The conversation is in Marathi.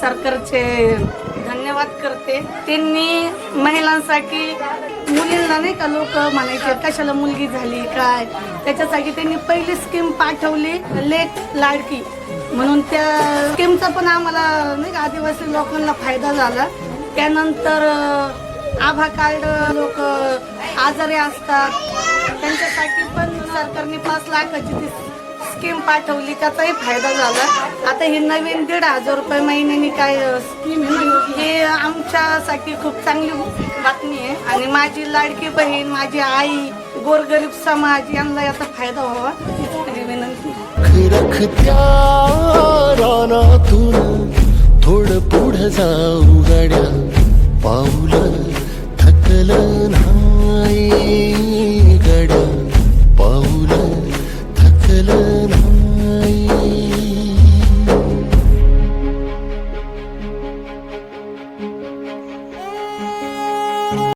सरकारचे धन्यवाद करते. त्यांनी महिलांसाठी मुलींना नाही का लोक म्हणायचे कशाला मुलगी झाली काय? त्याच्यासाठी त्यांनी पहिली स्कीम पाठवली लेट लाडकी. म्हणून त्या स्कीमचा पण आम्हाला नाही का आदिवासी लोकांना फायदा झाला. त्यानंतर आभा कार्ड लोक आजारी असतात. त्यांच्यासाठी पण सरकारने पाच लाखाची ती स्कीम पाठवली त्याचाही फायदा झाला. आता ही नवीन दीड हजार रुपये महिन्याने काय स्कीम हे आमच्यासाठी खूप चांगली बातमी आहे. आणि माझी लाडकी बहीण माझी आई गोरगरीब समाज यांना याचा फायदा व्हावा माझी विनंती रखत्या रानातून थोडं पुढं जाऊ